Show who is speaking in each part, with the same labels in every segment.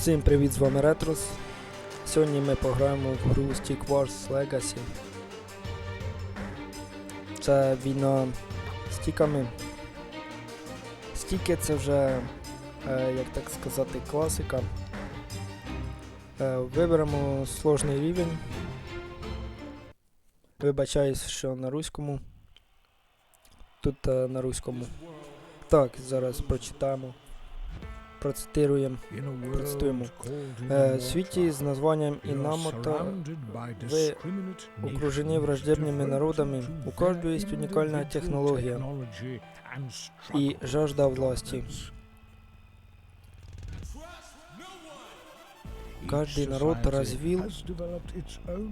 Speaker 1: Всім привіт, з вами Ретрос. Сьогодні ми пограємо в гру Stick Wars Legacy. Це війна з тіками. Стіки це вже, е, як так сказати, класика. Е, виберемо сложний рівень. Вибачаюсь, що на руському. Тут е, на руському. Так, зараз прочитаємо Процитируємо. Процитуємо. Е, в світі з названням Інамота ви окружені враждебными народами. У каждого есть уникальная технология и жажда власти. Каждый народ развил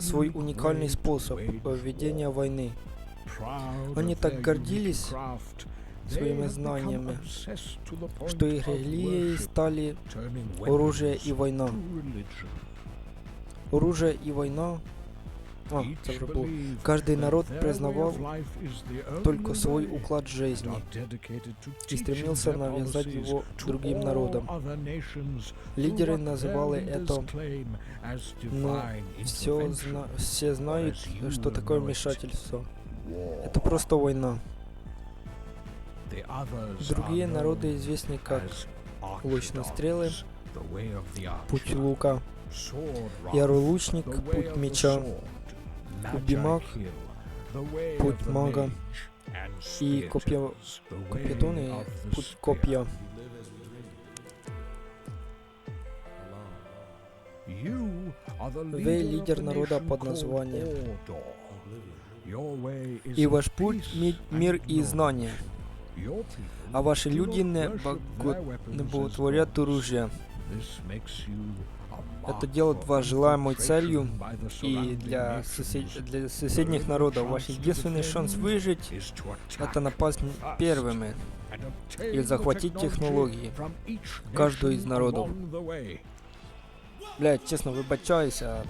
Speaker 1: свой уникальный способ ведения войны.
Speaker 2: Они так гордились
Speaker 1: своими знаниями, Что их религией стали оружие и война. Оружие и война. А, це вже було. Каждый народ признавал только свой уклад жизни и стремился навязать его другим народам. Лидеры называли это, но все, зна- все знают, что такое вмешательство. Это просто война. Другие народы известны как лучнострелы, путь лука, яролучник, путь меча, Убимак, путь мага и копья, копьетоны, путь копья.
Speaker 2: Вы лидер народа под названием.
Speaker 1: И ваш путь ми- мир и знание, а ваши люди не, бого- не боготворят оружие. Это делает вас желаемой целью И для, сосед- для соседних народов ваш единственный шанс выжить – это напасть первыми
Speaker 2: и захватить технологии
Speaker 1: каждого из народов. Блять, чесно, вибачаюся,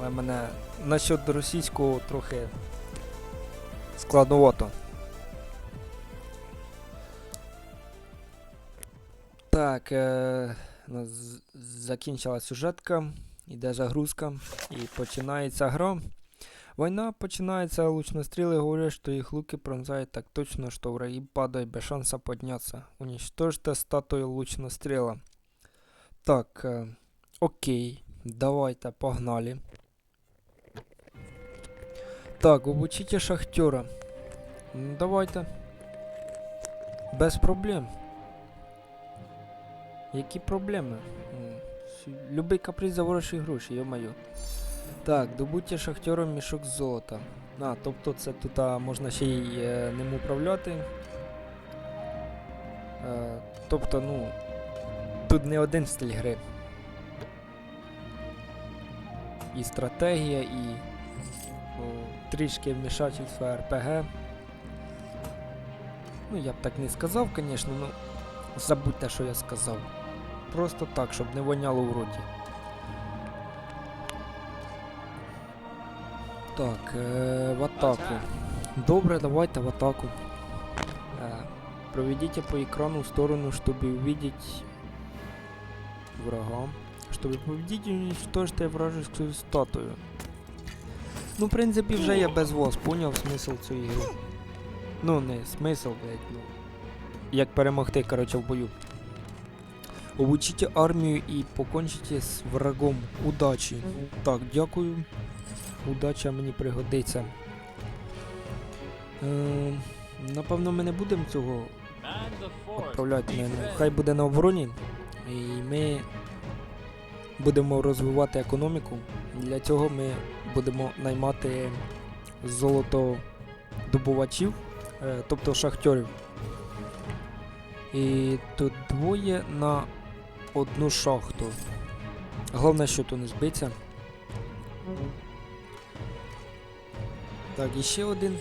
Speaker 1: але мене насчет російського трохи складновато. Так, е, закінчилась сюжетка, іде загрузка і починається гра. Война починается, лучнострелы говорят, что их луки пронзают так точно, что враги падают без шанса подняться. Уничтожьте статую лучнострела. Так, е, окей, давайте, погнали. Так, обучите шахтера. Давайте. Без проблем. Які проблеми? Любий каприз за ворожі гроші, йо-моє. Так, добудьте шахтером мішок золота. А, тобто це тут а, можна ще й е, ним управляти. Е, тобто, ну. Тут не один стиль гри. І стратегія, і о, трішки вмішательства РПГ. Ну, я б так не сказав, звісно, ну. Забудьте, що я сказав Просто так, щоб не воняло в роті. Так, е, в атаку. Добре, давайте в атаку. Е, проведите по экрану в сторону, чтобы увидеть врага. Чтобы победить и уничтожить вражескую статую. Ну, в принципі, вже я без вас поняв смисл цієї гри. Ну, не смисл, блядь, ну. Як перемогти, короче, в бою. Обучите армію і покончите з врагом. Удачі. Так, дякую. Удача мені пригодиться. Е, напевно, ми не будемо цього відправляти. Ми, ну, хай буде на обороні. І ми будемо розвивати економіку. Для цього ми будемо наймати золотодобувачів, е, тобто шахтьорів. І тут двоє на одну шахту. Головне, що тут не збиться. Так, і ще один.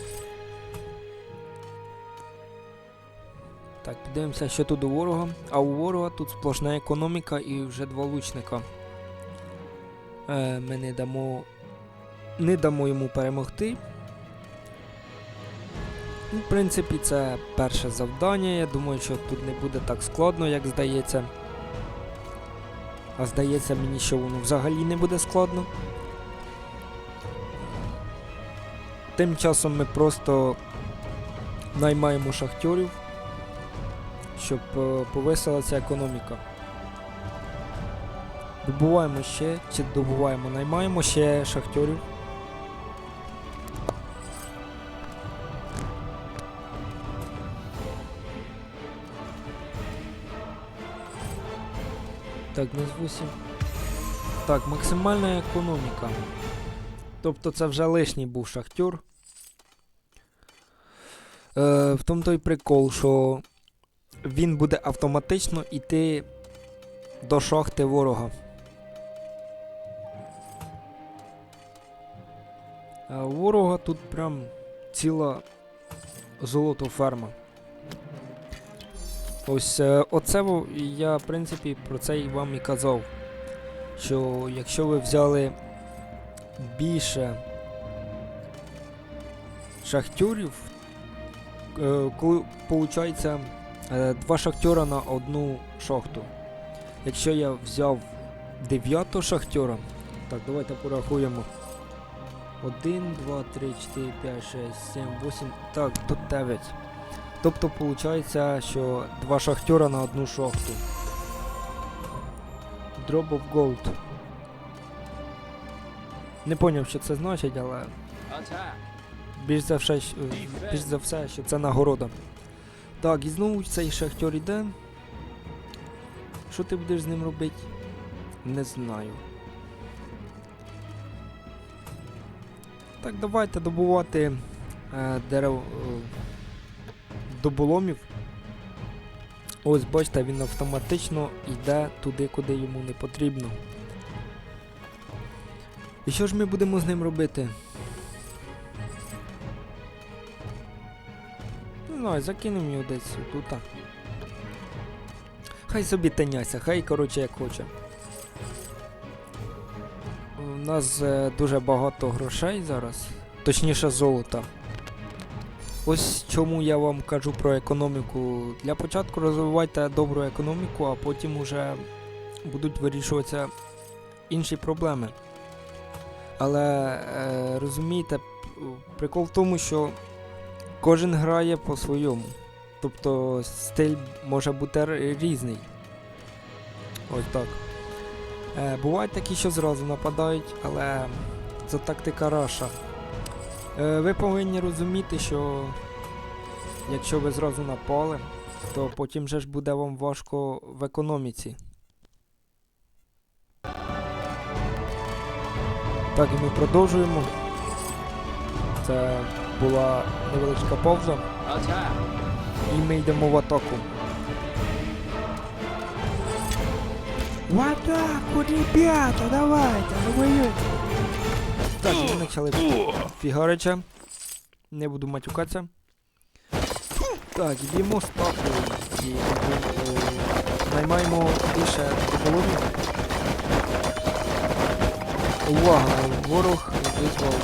Speaker 1: Так, подивимося, що тут у ворога. А у ворога тут сплошна економіка і вже два лучника. Е, ми не дамо. Не дамо йому перемогти. Ну, в принципі, це перше завдання. Я думаю, що тут не буде так складно, як здається. А здається мені, що воно взагалі не буде складно. Тим часом ми просто наймаємо шахтьорів, щоб е, повисилася економіка. Добуваємо ще, чи добуваємо, наймаємо ще шахтьорів. Так, назвуся. Так, максимальна економіка. Тобто це вже лишній був шахтер. Е, в тому той прикол, що він буде автоматично йти до шахти ворога. А ворога тут прям ціла золотоферма. Ось е, оце я, в принципі, про це і вам і казав. Що якщо ви взяли більше шахтюрів, е, коли виходить два шахтера на одну шахту. Якщо я взяв дев'ятого шахтера, так, давайте порахуємо. 1, 2, 3, 4, 5, 6, 7, 8. Так, тут 9. Тобто виходить, що два шахтера на одну шахту. Drop of gold. Не поняв, що це значить, але більш за все, більш за все, що це нагорода. Так, і знову цей шахтер іде. Що ти будеш з ним робити? Не знаю. Так, давайте добувати е, дерев е, доболомів. Ось бачите, він автоматично йде туди, куди йому не потрібно. І що ж ми будемо з ним робити? Не знаю, закинемо його десь тут. Хай собі теняться, хай коротше як хоче. У нас е, дуже багато грошей зараз, точніше золота. Ось чому я вам кажу про економіку. Для початку розвивайте добру економіку, а потім уже будуть вирішуватися інші проблеми. Але е, розумієте, прикол в тому, що кожен грає по-своєму. Тобто стиль може бути різний. Ось так. Е, бувають такі, що зразу нападають, але це тактика раша. Е, ви повинні розуміти, що якщо ви зразу напали, то потім же ж буде вам важко в економіці. Так, і ми продовжуємо. Це була невеличка пауза. І ми йдемо в атаку. В атаку, ребята, давайте, ну воюйте. Так, ми почали фігарича. Не буду матюкатися. Так, йдемо ставку і е, наймаємо більше доболонів. Увага! Ворог визвав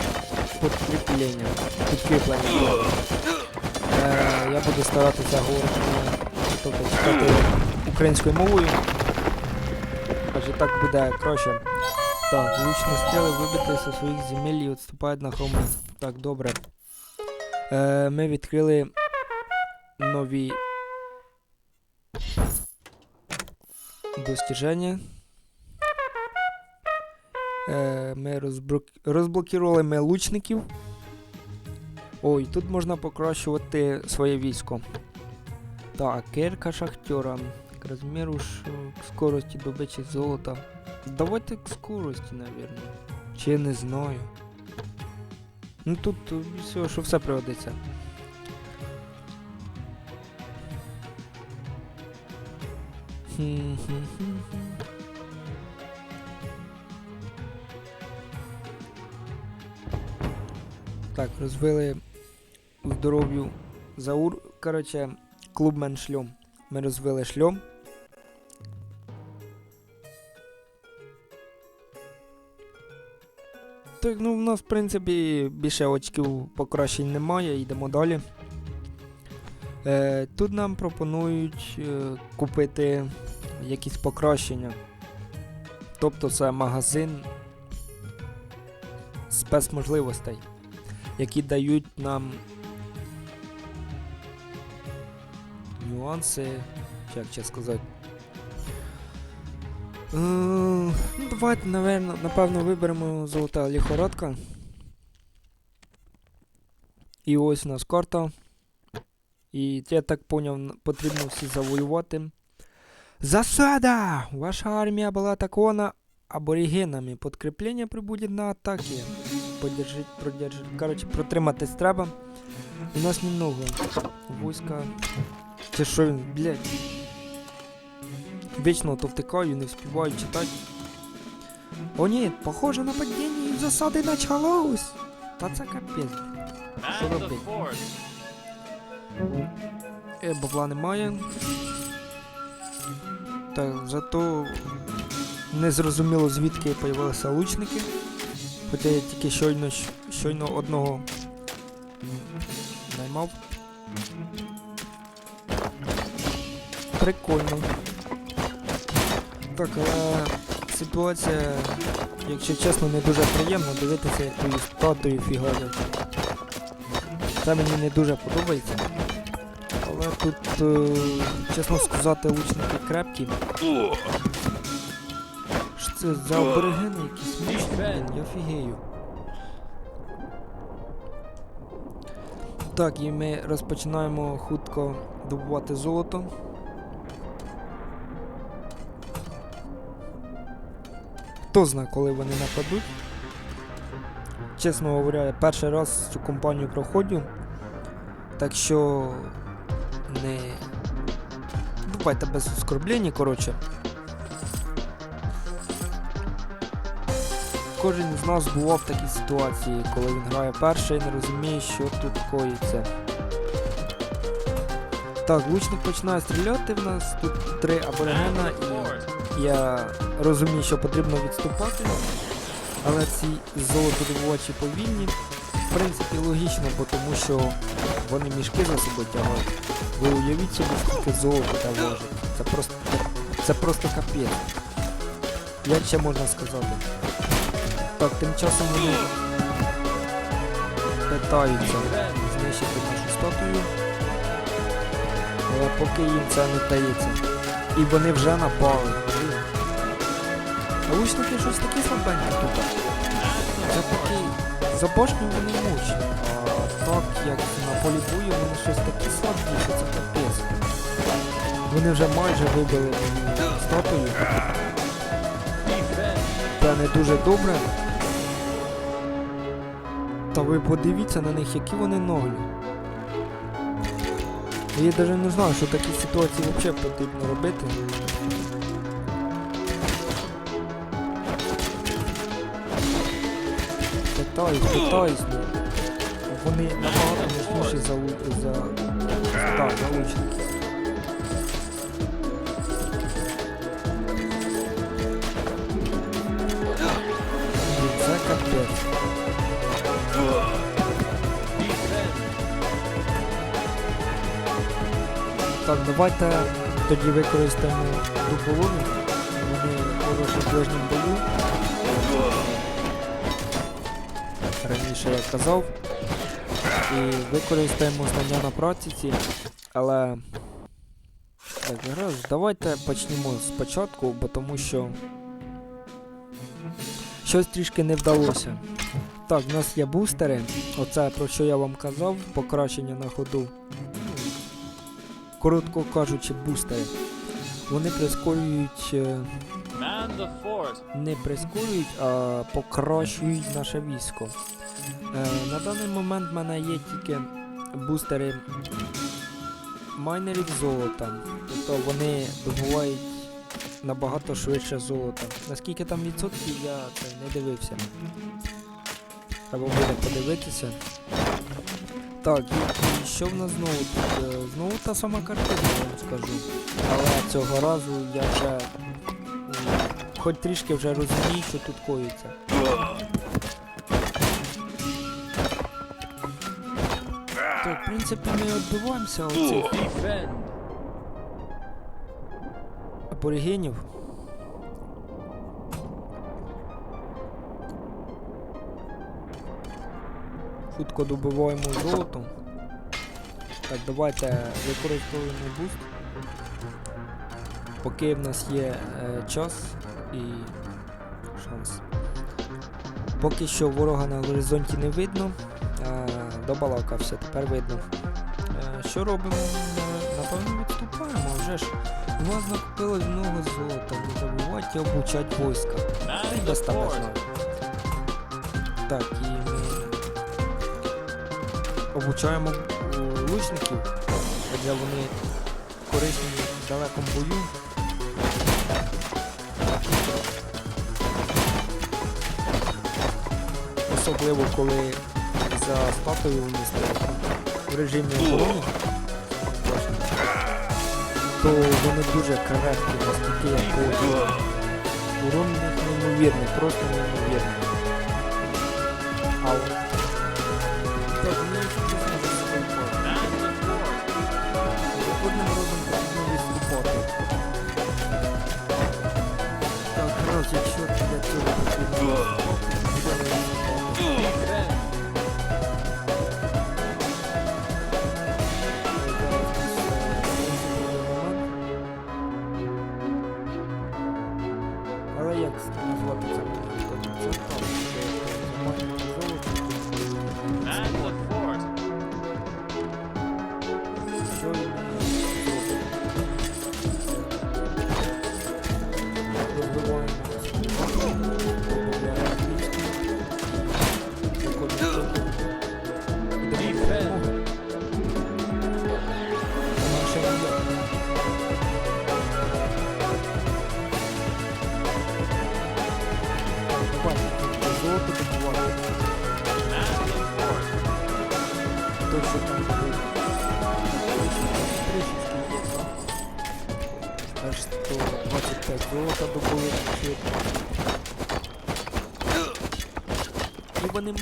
Speaker 1: підкріплення. Підкріплення. Е, я буду старатися говорити, тобто українською мовою. Адже так буде краще. Так, влучні стріли вибити зі своїх земель і відступають на холми. Так, добре. Е, ми відкрили нові достіження. Е, ми розблок... розблокували ми лучників. Ой, тут можна покращувати своє військо. Так, кирка шахтера. К к скорості добичі золота. Давайте к скорості, навірно. Чи я не знаю. Ну тут е, все, що все пригодиться. Так, розвили здоров'ю заур. Коротше, клубмен шльом. Ми розвили шльом. Так, ну в нас, в принципі, більше очків покращень немає, йдемо далі. Е, тут нам пропонують е, купити якісь покращення. Тобто це магазин спецможливостей, які дають нам нюанси, як ще сказати. Е, Ну, давайте, наверно, напевно, виберемо золота ліхорадка. І ось у нас карта. І я так поняв, потрібно всі завоювати. Засада! Ваша армія була атакована аборигенами. Подкріплення прибуде на атаки. Подержить, продержить. Коротше, протриматись треба. У нас немного. Войска. Це що він, блядь? Вічно то втикаю, не вспіваю читати. О ні, похоже нападіння і засади началось. Та це капець. Що
Speaker 3: force.
Speaker 1: Е, бабла немає. Так, зато не зрозуміло звідки появилися лучники. Хоча я тільки щойно, щойно одного наймав. Прикольно. Так, але ситуація, якщо чесно, не дуже приємно дивитися, як твою статую фігарять. Це мені не дуже подобається. Але тут, е, чесно сказати, лучники крепкі. Що це за аборигени якісь мощні, я фігею. Так, і ми розпочинаємо хутко добувати золото. Хто знає, коли вони нападуть. Чесно говоря, я перший раз цю компанію проходжу. Так що не. Бувайте без оскорблень, коротше. Кожен з нас бував в такій ситуації, коли він грає перший і не розуміє, що тут коїться. Так, лучник починає стріляти в нас, тут три аборигена і. Я розумію, що потрібно відступати, але ці золотодобувачі повільні. В принципі, логічно, бо тому що вони мішки за собою тягають. Ви уявіть собі, скільки золота та важить. Це просто, це просто капець. Як ще можна сказати? Так, тим часом вони питаються знищити нашу статую. Але поки їм це не вдається. І вони вже напали. А щось такі слабенькі тут. Такі за башню вони мучні. А так як на полі бою вони щось такі слабкі, що це капець. Вони вже майже вибили мені статую. Не дуже добре. Та ви подивіться на них, які вони ноги. Я навіть не знаю, що в такій ситуації взагалі потрібно робити. Питаюсь, питаюсь, ну. Вони набагато ніжніші за, за, та, за. Це капець. Так, давайте тоді використаємо дуповони. Вони хороші ближнім Раніше я казав. І використаємо знання на практиці. Але. Так, гаразд, давайте почнемо спочатку, бо тому що. Щось трішки не вдалося. Так, в нас є бустери. Оце про що я вам казав, покращення на ходу коротко кажучи, бустери. Вони прискорюють, е, не прискорюють, а покращують наше військо. Е, На даний момент в мене є тільки бустери майнерів золота. Тобто вони добувають набагато швидше золота. Наскільки там відсотків, я це не дивився. Треба буде подивитися. Так, і, що в нас знову тут? Е, Знову та сама картина, я вам скажу. Але цього разу я вже хоч трішки вже розумію, що тут коїться. Так, в принципі, ми відбиваємося оцих аборигенів. Хутко добиваємо золото. Так, давайте використовуємо буст. Поки в нас є е, час і шанс. Поки що ворога на горизонті не видно. Е, добалакався, тепер видно. Е, що робимо? Напевно, відступаємо. Вже ж у вас накопилось много золота. Не забувайте обучати війська.
Speaker 3: Fort.
Speaker 1: знаю. Так, і обучаємо лучників, адже вони корисні в далекому бою. Особливо коли за статою вони стоять в режимі оборони, то вони дуже крепкі, наскільки я помню. Урон неймовірний, просто неймовірний. Одним разом потрібно. Так, раз, якщо для цього потрібно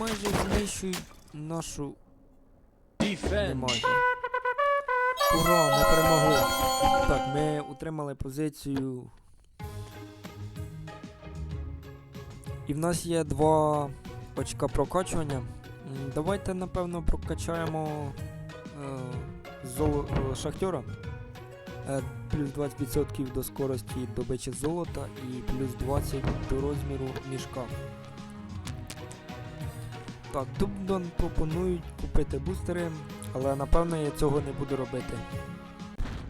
Speaker 1: майже знищують нашу не майже. Ура, ми перемогли. Так, ми утримали позицію. І в нас є два очка прокачування. Давайте, напевно, прокачаємо е, золо, шахтера. Е, плюс 20% до скорості добичі золота і плюс 20 до розміру мішка. Так, Дубдон пропонують купити бустери, але напевно я цього не буду робити.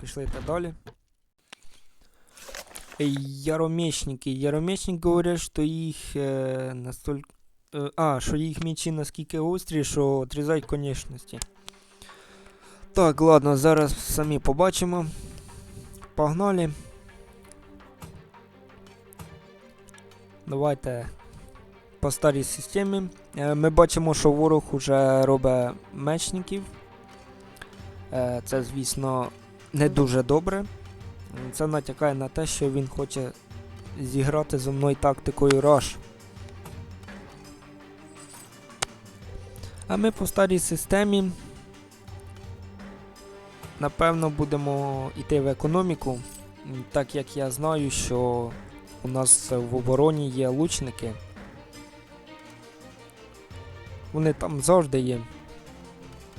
Speaker 1: Пішли та далі. Ей, Яромечники. Яромечники говорять, що їх е, настільки. Е, а, що їх мечі наскільки гострі, що отрізають конечності. Так, ладно, зараз самі побачимо. Погнали. Давайте по старій системі. Е, Ми бачимо, що ворог уже робить мечників. Е, Це, звісно, не дуже добре. Це натякає на те, що він хоче зіграти зі мною тактикою Rush. А ми по старій системі. Напевно, будемо йти в економіку, так як я знаю, що у нас в обороні є лучники. Вони там завжди є.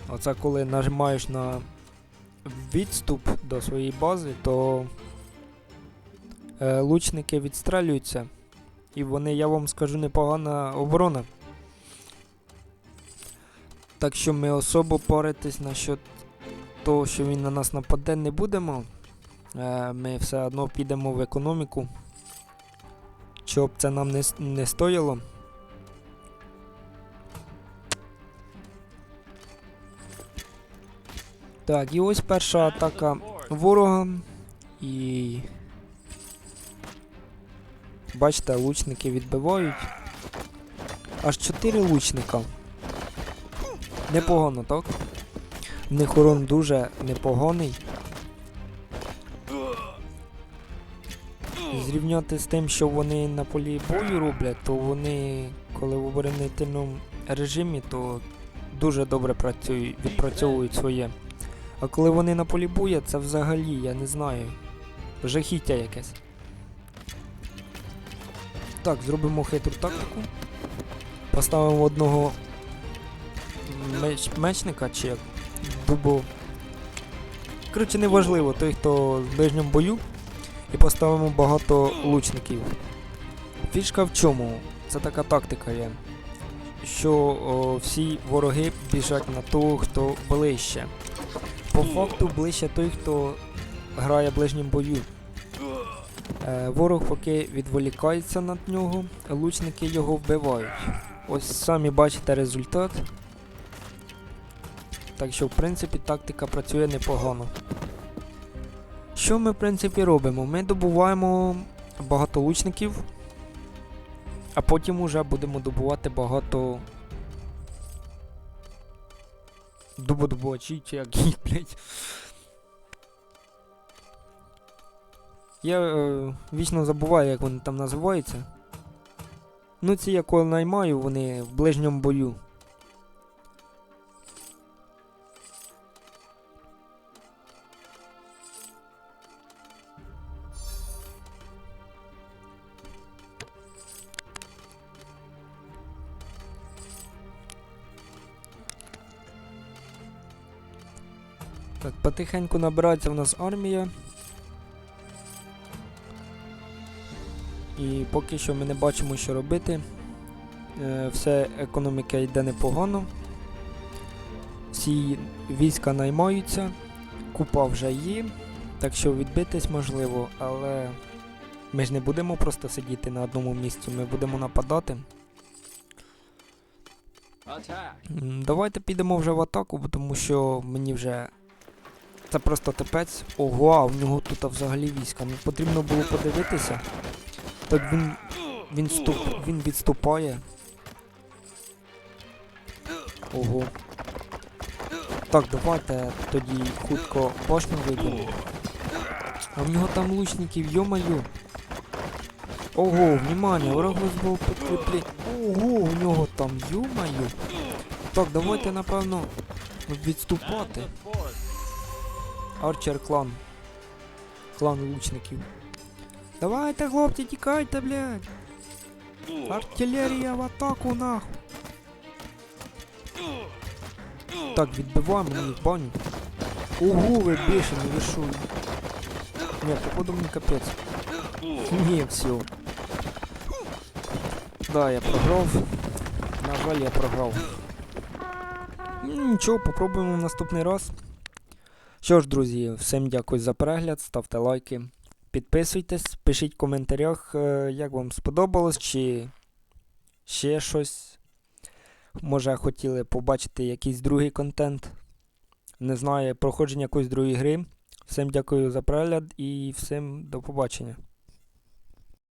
Speaker 1: Оце коли нажимаєш на відступ до своєї бази, то е, лучники відстрелюються. І вони, я вам скажу, непогана оборона. Так що ми особо паритись насчет того, що він на нас нападе, не будемо. Е, ми все одно підемо в економіку. Щоб це нам не, не стояло. Так, і ось перша атака ворога. І. Бачите, лучники відбивають. Аж 4 лучника. Непогано, так? В них урон дуже непоганий. Зрівняти з тим, що вони на полі бою роблять, то вони, коли в оборонительному режимі, то дуже добре працюють, відпрацьовують своє. А коли вони на полі бою, це взагалі, я не знаю. Жахіття якесь. Так, зробимо хитру тактику. Поставимо одного меч, мечника чи як дубо. Коротше, неважливо, той, хто в ближньому бою, і поставимо багато лучників. Фішка в чому? Це така тактика є. Що о, всі вороги біжать на того, хто ближче. По факту ближче той, хто грає в ближньому бою. Е, ворог поки відволікається над нього, лучники його вбивають. Ось самі бачите результат. Так що, в принципі, тактика працює непогано. Що ми, в принципі, робимо? Ми добуваємо багато лучників, а потім уже будемо добувати багато. Дубодобувачів, чи як їх, блять. Я е, вічно забуваю, як вони там називаються. Ну, ці я коли наймаю, вони в ближньому бою. Потихеньку набирається в нас армія. І поки що ми не бачимо, що робити. Е, все економіка йде непогано. Всі війська наймаються, купа вже є, так що відбитись можливо, але ми ж не будемо просто сидіти на одному місці, ми будемо нападати. Давайте підемо вже в атаку, тому що мені вже. Це просто тепець. Ого, а в нього тут взагалі війська. Ну потрібно було подивитися. Так він. Він ступ. Він відступає. Ого. Так, давайте тоді хутко башню вийдемо. А в нього там лучників, йо-моє. Ого, внимание, ворог був підкріплі. Ого, у нього там, йо-моє. Так, давайте, напевно, відступати.
Speaker 3: The force.
Speaker 1: Арчер клан. Клан лучників. Давайте, хлопці, тікайте, блядь. Артилерія в атаку, нахуй. Так, відбиваємо їх баню. Ого, ви бешені, ви шо? Ні, походу мені капець. Ні, все. Да, я програв. На жаль, я програв. Ну, Нічого, попробуємо в наступний раз. Що ж, друзі, всім дякую за перегляд, ставте лайки, підписуйтесь, пишіть в коментарях, е, як вам сподобалось, чи ще щось. Може, хотіли побачити якийсь другий контент. Не знаю, проходження якоїсь другої гри. Всім дякую за перегляд і всім до побачення.